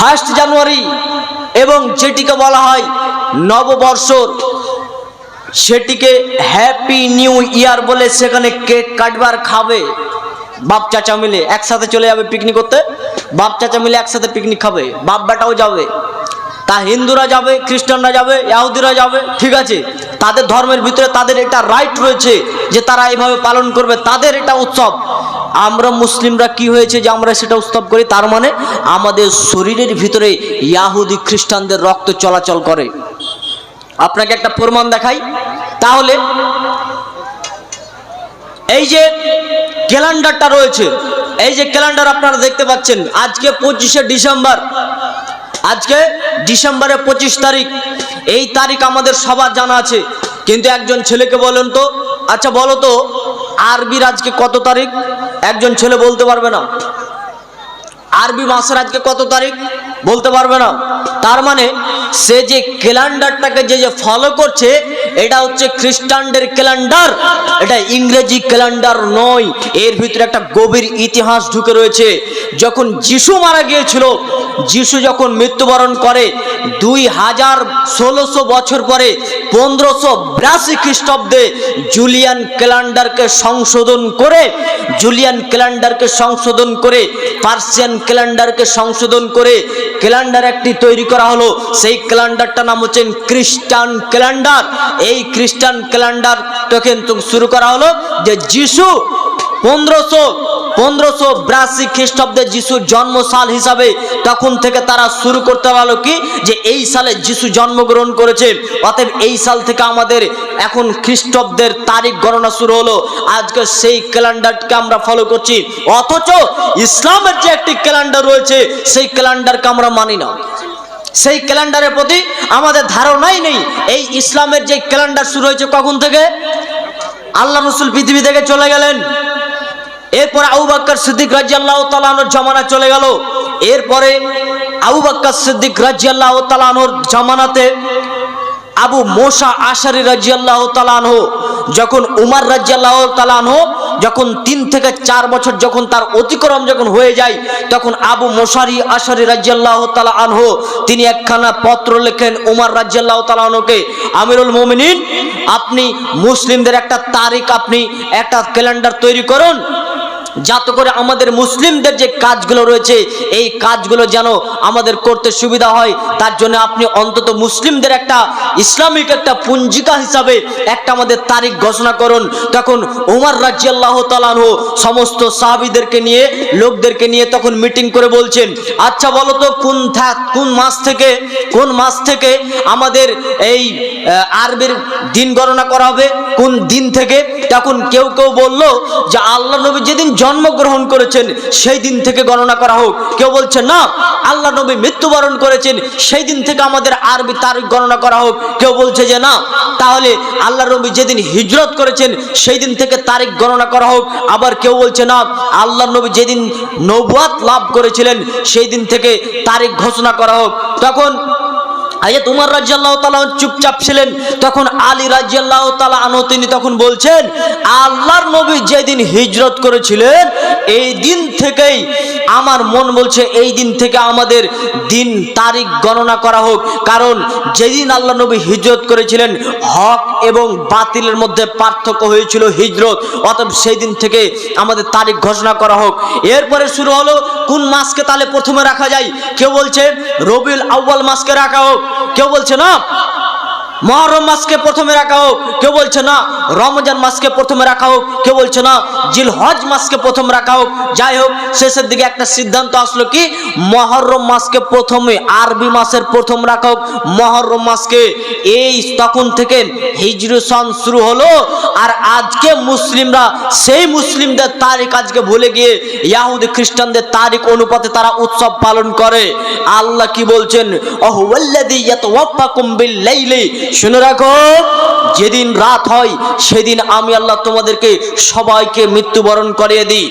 First January এবং যেটিকে বলা হয় নববর্ষর, সেটিকে হ্যাপি নিউ ইয়ার বলে সেখানে কেক কাটবার খাবে। বাপ চাচা মিলে একসাথে চলে যাবে পিকনিক করতে। বাপ চাচা মিলে একসাথে পিকনিক খাবে। বাপ বেটাও যাবে। তা হিন্দুরা যাবে, খ্রিস্টানরা যাবে, ইয়াহুদিরা যাবে, ঠিক আছে? তাদের ধর্মের ভিতরে তাদের এটা রাইট রয়েছে যে তারা এইভাবে পালন করবে। তাদের এটা উৎসব। আমরা মুসলিমরা কি হয়েছে যে আমরা সেটা উৎসব করি? তার মানে আমাদের শরীরের ভিতরে ইয়াহুদি খ্রিস্টানদের রক্ত চলাচল করে। আপনাকে একটা প্রমাণ দেখাই। তাহলে, এই যে ক্যালেন্ডারটা রয়েছে, এই যে ক্যালেন্ডার আপনারা দেখতে পাচ্ছেন, আজকে পঁচিশে ডিসেম্বর। আজকে ডিসেম্বরের পঁচিশ তারিখ। এই তারিখ আমাদের সবার জানা আছে। কিন্তু একজন ছেলেকে বলেন তো আচ্ছা বলো তো, আরবির আজকে কত তারিখ? একজন ছেলে বলতে পারবে না। আরবি মাসের আজকে কত তারিখ বলতে পারবে না। তার মানে সে যে ক্যালেন্ডারটাকে যে যে ফলো করছে, এটা হচ্ছে খ্রিস্টানদের ক্যালেন্ডার। এটা ইংরেজি ক্যালেন্ডার নয়। এর ভিতরে একটা গভীর ইতিহাস ঢুকে রয়েছে। যখন যিশু মারা গিয়েছিল যিশু যখন মৃত্যুবরণ করে, দুই হাজার ষোলোশো বছর পরে পনেরোশো বিরাশি খ্রিস্টাব্দে জুলিয়ান ক্যালেন্ডারকে সংশোধন করে, জুলিয়ান ক্যালেন্ডারকে সংশোধন করে, পার্সিয়ান ক্যালেন্ডারকে সংশোধন করে ক্যালেন্ডার একটি তৈরি করা হলো। সেই ক্যালেন্ডারটার নাম হচ্ছে খ্রিস্টান ক্যালেন্ডার। এই খ্রিস্টান ক্যালেন্ডারটাকে শুরু করা হলো যে যিশু পনেরোশো পনেরোশো বিরাশি খ্রিস্টাব্দে যিশুর জন্মসাল হিসাবে তখন থেকে তারা শুরু করতে পারল কি? যে এই সালে যিশু জন্মগ্রহণ করেছে। অতএব এই সাল থেকে আমাদের এখন খ্রিস্টাব্দের তারিখ গণনা শুরু হলো। আজকে সেই ক্যালেন্ডারকে আমরা ফলো করছি। অথচ ইসলামের যে একটি ক্যালেন্ডার রয়েছে, সেই ক্যালেন্ডারকে আমরা মানি না। সেই ক্যালেন্ডারের প্রতি আমাদের ধারণাই নেই। এই ইসলামের যে ক্যালেন্ডার শুরু হয়েছে কখন থেকে? আল্লাহ রসুল পৃথিবী থেকে চলে গেলেন। এরপরে আবু বাক্কর সিদ্দিক রাজিয়াল্লাহ তালানোর জমানা চলে গেল। এরপরে আবু বাক্কর সিদ্দিক রাজিয়াল্লাহ তালানোর জমানাতে আবু মোসা আশারি রাজিয়াল্লাহ তালানহ যখন উমার রাজিয়াল্লাহ তালানহ যখন তিন থেকে চার বছর যখন তার অতিক্রম যখন হয়ে যায়, তখন আবু মোশারি আশারি রাজিয়াল্লাহ তালা আনহ, তিনি একখানা পত্র লেখেন উমার রাজিয়াল্লাহ তালানহকে আমিরুল মোমিনিন, আপনি মুসলিমদের একটা তারিখ, আপনি একটা ক্যালেন্ডার তৈরি করুন যাতে করে আমাদের মুসলিমদের যে কাজগুলো রয়েছে, এই কাজগুলো যেন আমাদের করতে সুবিধা হয়। তার জন্য আপনি অন্তত মুসলিমদের একটা ইসলামিক একটা পুঞ্জিকা হিসাবে একটা আমাদের তারিখ ঘোষণা করুন। তখন উমার রাজিয়াল্লাহ তালানহ সমস্ত সাহাবিদেরকে নিয়ে, লোকদেরকে নিয়ে তখন মিটিং করে বলছেন আচ্ছা বলো তো, কোন কোন মাস থেকে, কোন মাস থেকে আমাদের এই আরবের দিন গণনা করা হবে? কোন দিন থেকে তখন কেউ কেউ বলল যে আল্লাহ নবী যেদিন জন্মগ্রহণ করেছেন, সেই দিন থেকে গণনা করা হোক। কেউ বলছে, না, আল্লাহ নবী মৃত্যুবরণ করেছেন, সেই দিন থেকে আমাদের আরবি তারিখ গণনা করা হোক। কেউ বলছে যে, না, তাহলে আল্লাহ নবী যেদিন হিজরত করেছেন, সেই দিন থেকে তারিখ গণনা করা হোক। আবার কেউ বলছে, না, আল্লাহ নবী যেদিন নবুয়াত লাভ করেছিলেন, সেই দিন থেকে তারিখ ঘোষণা করা হোক। তখন আয়ে তোমার রাজিয়াল্লাহ তালা চুপচাপ ছিলেন, তখন আলী রাজিয়াল্লাহ তালা আনো তিনি তখন বলছেন, আল্লাহর নবী যেদিন হিজরত করেছিলেন, এই দিন থেকেই আমার মন বলছে এই দিন থেকে আমাদের দিন তারিখ গণনা করা হোক। কারণ যেদিন আল্লাহ নবী হিজরত করেছিলেন, হক এবং বাতিলের মধ্যে পার্থক্য হয়েছিল হিজরত। অতএব সেই দিন থেকে আমাদের তারিখ ঘোষণা করা হোক। এরপরে শুরু হলো, কোন মাসকে তাহলে প্রথমে রাখা যায়? কেউ বলছে, রবিউল আউ্বাল মাসকে রাখা হোক। কেউ বলছে না? মহরম মাসকে প্রথমে রাখা হোক, কেউ বলছে না, রমজান মাসকে প্রথমে রাখা হোক, কেউ বলছে না জিল হজ মাসকে প্রথম রাখা হোক। যাই হোক, শেষের দিকে একটা সিদ্ধান্ত আসলো কি? মহরম মাসকে প্রথমে, আরবি মাসের প্রথম রাখা হোক। মহরম মাসকে এই তখন থেকে হিজরু সন শুরু হলো, আর আজকে মুসলিমরা, সেই মুসলিমদের তারিখ আজকে ভুলে গিয়ে ইয়াহুদি খ্রিস্টানদের তারিখ অনুপাতে তারা উৎসব পালন করে। আল্লাহ কি বলছেন? অহুয়াল্লাযী ইয়াতাওয়াফাকুম শুনে রাখো, যেদিন রাত হয়, সেদিন আমি আল্লাহ তোমাদেরকে সবাইকে মৃত্যুবরণ করিয়ে দিই।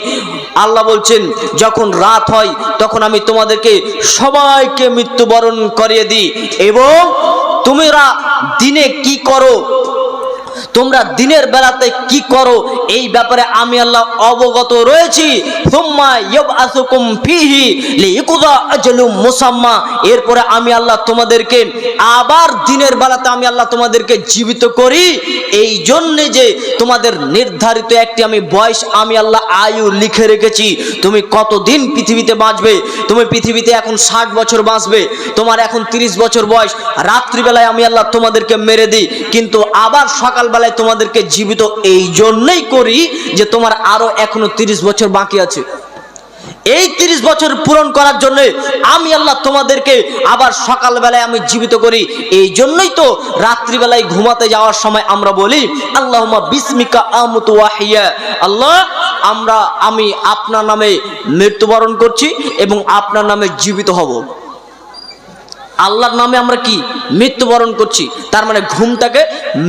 আল্লাহ বলছেন, যখন রাত হয়, তখন আমি তোমাদেরকে সবাইকে মৃত্যুবরণ করিয়ে দিই। এবং তোমরা দিনে কি করো? তোমরা দিনের বেলাতে কি করো? এই ব্যাপারে আমি আল্লাহ অবগত রয়েছি। এরপরে আমি আল্লাহ তোমাদেরকে আবার দিনের বেলাতে আমি আল্লাহ তোমাদেরকে জীবিত করি। এই জন্যে যে তোমাদের নির্ধারিত একটি আমি বয়স আমি আল্লাহ আয়ু লিখে রেখেছি। তুমি কতদিন পৃথিবীতে বাঁচবে? তুমি পৃথিবীতে এখন ষাট বছর বাঁচবে। তোমার এখন তিরিশ বছর বয়স। রাত্রিবেলায় আমি আল্লাহ তোমাদেরকে মেরে দিই। কিন্তু আবার সকালবেলায় তোমাদেরকে জীবিত এই জন্যই করি যে তোমার আরও এখনও তিরিশ বছর বাকি আছে। এই তিরিশ বছর পূরণ করার জন্য আমি আল্লাহ তোমাদেরকে আবার সকালবেলায় আমি জীবিত করি। এই জন্যই তো রাত্রিবেলায় ঘুমাতে যাওয়ার সময় আমরা বলি আল্লাহ বিস্মিকা আমতু আল্লাহ, আমরা, আমি আপনার নামে মৃত্যুবরণ করছি এবং আপনার নামে জীবিত হব। আল্লাহর নামে আমরা কি? মৃত্যুবরণ করছি। তার মানে ঘুমটাকে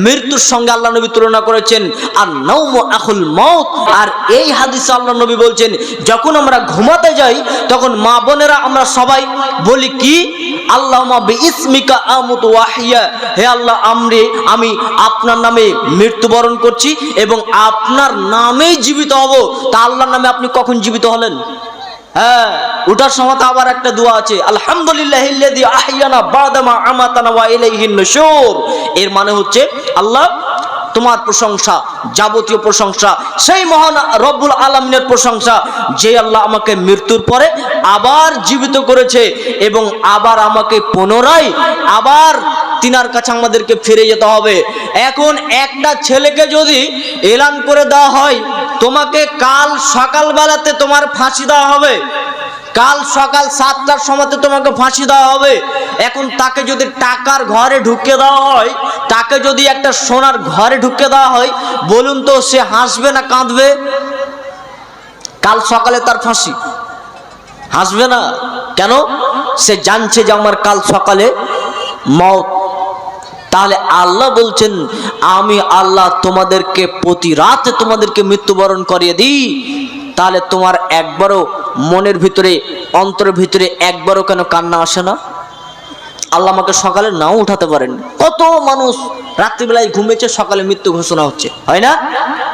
মৃত্যুর সঙ্গে আল্লাহ নবী তুলনা করেছেন। আর নৌম আখুল মৌত আর এই হাদিসে আল্লাহ নবী বলছেন, যখন আমরা ঘুমাতে যাই, তখন মা বোনেরা আমরা সবাই বলি কি? আল্লাহ ইসমিকা আমুত ওয়াহিয়া। হে আল্লাহ, আমরে, আমি আপনার নামে মৃত্যুবরণ করছি এবং আপনার নামেই জীবিত হব। তা আল্লাহর নামে আপনি কখন জীবিত হলেন? হ্যাঁ ওটার সময় আবার একটা দোয়া আছে, আলহামদুলিল্লাহ আহইয়ানা বাদামা আমাতানা ওয়া ইলাইহিন নুশুর। এর মানে হচ্ছে, আল্লাহ তোমার প্রশংসা, যাবতীয় প্রশংসা, সেই মহান রব্বুল আলমিনের প্রশংসা, যে আল্লাহ আমাকে মৃত্যুর পরে আবার জীবিত করেছে এবং আবার আমাকে পুনরায় আবার তিনার কাছে আমাদেরকে ফিরে যেতে হবে। এখন একটা ছেলেকে যদি এলান করে দেওয়া হয়, তোমাকে কাল সকালবেলাতে তোমার ফাঁসি দেওয়া হবে। কাল সকাল সাতটার সময়তে তোমাকে ফাঁসি দেওয়া হবে। এখন তাকে যদি টাকার ঘরে ঢুকে দেওয়া হয়, তাকে যদি একটা সোনার ঘরে ঢুকে দেওয়া হয়, বলুন তো সে হাসবে না কাঁদবে? কাল সকালে তার ফাঁসি। হাসবে না? কেন? সে জানছে যে আমার কাল সকালে মত তাহলে আল্লাহ বলছেন, আমি আল্লাহ তোমাদেরকে প্রতি রাতে তোমাদেরকে মৃত্যুবরণ করিয়ে দিই। তাহলে তোমার একবারও মনের ভিতরে, অন্তরের ভিতরে একবারও কেন কান্না আসে না? আল্লাহ আমাকে সকালে নাও উঠাতে পারেন। কত মানুষ রাত্রিবেলায় ঘুমেছে সকালে মৃত্যু ঘোষণা হচ্ছে। হয় না?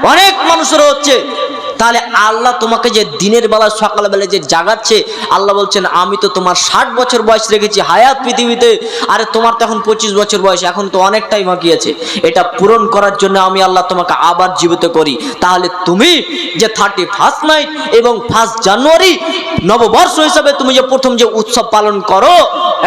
অনেক মানুষের হচ্ছে। তাহলে আল্লাহ তোমাকে যে দিনের বেলা সকালবেলা যে জাগাচ্ছে, আল্লাহ বলছেন, আমি তো তোমার ষাট বছর বয়স রেখেছি হায়াত পৃথিবীতে। আরে তোমার তো এখন পঁচিশ বছর বয়স, এখন তো অনেকটাই বাকি আছে। এটা পূরণ করার জন্য আমি আল্লাহ তোমাকে আবার জীবিত করি। তাহলে তুমি যে থার্টি ফার্স্ট নাইট এবং ফার্স্ট জানুয়ারি নববর্ষ হিসাবে তুমি যে প্রথম যে উৎসব পালন করো,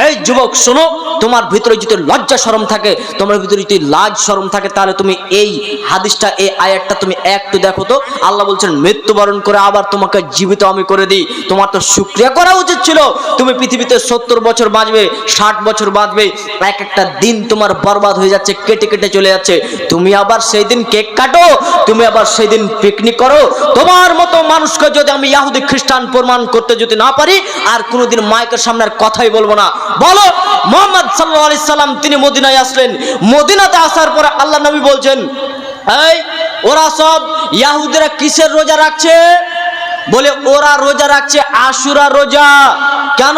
এই যুবক, শোনো তোমার ভিতরে যদি লজ্জা শরম থাকে, তোমার ভিতরে যদি লাজ শরম থাকে, তাহলে তুমি এই হাদিসটা, এই আয়াতটা তুমি একটু দেখো তো। আল্লাহ বলছেন, মৃত্যুবরণ করে আবার তোমাকে জীবিত আমি করে দিই। তোমার তো শুক্রিয়া করা উচিত ছিল। তুমি পৃথিবীতে সত্তর বছর বাঁচবে, ষাট বছর বাঁচবে, এক একটা দিন তোমার বরবাদ হয়ে যাচ্ছে, কেটে কেটে চলে যাচ্ছে। তুমি আবার সেই দিন কেক কাটো, তুমি আবার সেই দিন পিকনিক করো। তোমার মতো মানুষকে যদি আমি ইয়াহুদি খ্রিস্টান প্রমাণ করতে যদি না পারি, আর কোনোদিন মাইকের সামনে আর কথাই বলব না। বলো, মোহাম্মদ সাল্লাহ আলি সাল্লাম, তিনি মদিনায় আসলেন। মদিনাতে আসার পরে আল্লাহ নবী বলছেন, এই, ওরা সব ইয়াহুদেরা কিসের রোজা রাখছে? বলে, ওরা রোজা রাখছে আশুরা রোজা। কেন?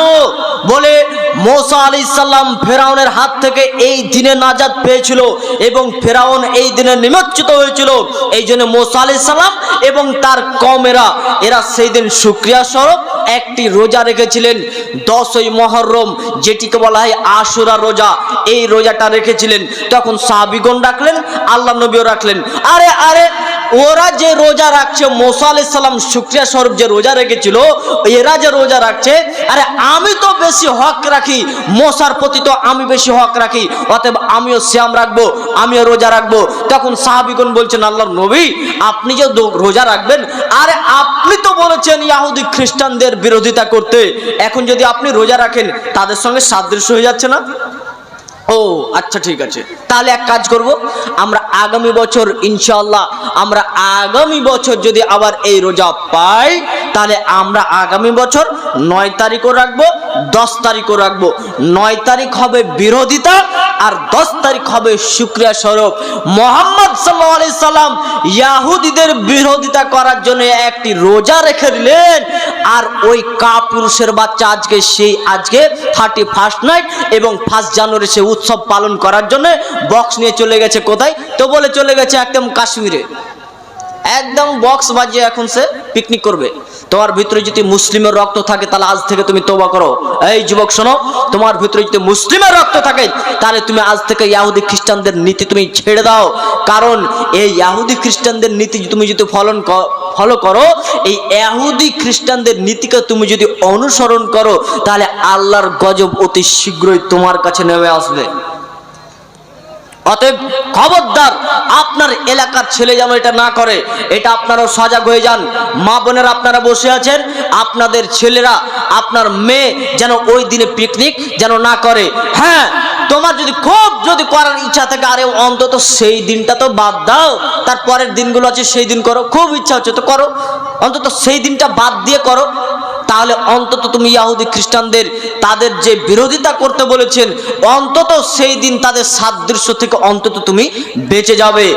বলে মোসা আলি সাল্লাম ফেরাউনের হাত থেকে এই দিনে নাজাদ পেয়েছিল এবং ফেরাউন এই দিনে নিমজ্জিত হয়েছিল। এই জন্য মোসা আলি সাল্লাম এবং তার কমেরা, এরা সেই দিন সুক্রিয়া স্বরূপ একটি রোজা রেখেছিলেন। দশই মহরম, যেটিকে বলা হয় আশুরা রোজা, এই রোজাটা রেখেছিলেন। তখন সাহাবিগণ রাখলেন আল্লাহ নবীও রাখলেন আরে আরে ওরা যে রোজা রাখছে, মোসা আলি সাল্লাম শুক্রিয়া স্বরূপ যে রোজা রেখেছিল, এরা যে রোজা রাখছে, আরে আমি তো বেশি হক রাখি মশার প্রতি তো আমি বেশি হক রাখি, অতএব আমিও শ্যাম রাখব, আমিও রোজা রাখব। তখন সাহাবিগণ বলছেন আল্লাহ নবী, আপনি যে রোজা রাখবেন, আরে আপনি তো বলেছেন ইয়াহুদি খ্রিস্টানদের বিরোধিতা করতে, এখন যদি আপনি রোজা রাখেন, তাদের সঙ্গে সাদৃশ্য হয়ে যাচ্ছে না? ও আচ্ছা ঠিক আছে। তাহলে এক কাজ করব, আমরা আগামী বছর ইনশাল্লাহ আমরা আগামী বছর যদি আবার এই রোজা পাই তাহলে আমরা আগামী বছর নয় তারিখও রাখব, দশ তারিখও রাখব। নয় তারিখ হবে বিরোধিতা আর দশ তারিখ হবে শুক্রিয়া স্বরূপ। মোহাম্মদ সাল্লাহ সাল্লাম ইয়াহুদিদের বিরোধিতা করার জন্য একটি রোজা রেখে দিলেন। আর ওই কাপুরুষের বাচ্চা আজকে সেই আজকে থার্টি ফার্স্ট নাইট এবং ফার্স্ট জানুয়ারি সে উৎসব পালন করার জন্য বক্স নিয়ে চলে গেছে কোথায়? তো বলে চলে গেছে একদম কাশ্মীরে। একদম বক্স বাজিয়ে এখন সে পিকনিক করবে। তোমার ভিতরে যদি মুসলিমের রক্ত থাকে, তাহলে আজ থেকে তুমি তোবা করো। এই যুবক, শোনো, তোমার ভিতরে যদি মুসলিমের রক্ত থাকে, তাহলে তুমি আজ থেকে ইয়াহুদি খ্রিস্টানদের নীতি তুমি ছেড়ে দাও। কারণ এই ইয়াহুদি খ্রিস্টানদের নীতি তুমি যদি ফলন ফলো করো, এই ইয়াহুদি খ্রিস্টানদের নীতিকে তুমি যদি অনুসরণ করো, তাহলে আল্লাহর গজব অতি শীঘ্রই তোমার কাছে নেমে আসবে। অতএব খবরদার, আপনার এলাকার ছেলে যেন এটা না করে, এটা আপনারাও সজাগ হয়ে যান। মা বোনেরা আপনারা বসে আছেন, আপনাদের ছেলেরা, আপনার মেয়ে যেন ওই দিনে পিকনিক যেন না করে। হ্যাঁ তোমার যদি খুব যদি করার ইচ্ছা থাকে, আরে অন্তত সেই দিনটা তো বাদ দাও। তার পরের দিনগুলো আছে, সেই দিন করো। খুব ইচ্ছা হচ্ছে তো করো। অন্তত সেই দিনটা বাদ দিয়ে করো। তাহলে অন্তত তুমি ইয়াহুদি খ্রিস্টানদের তাদের যে বিরোধিতা করতে বলেছেন, অন্তত সেই দিন তাদের সাদৃশ্য থেকে অন্তত তুমি বেঁচে যাবে।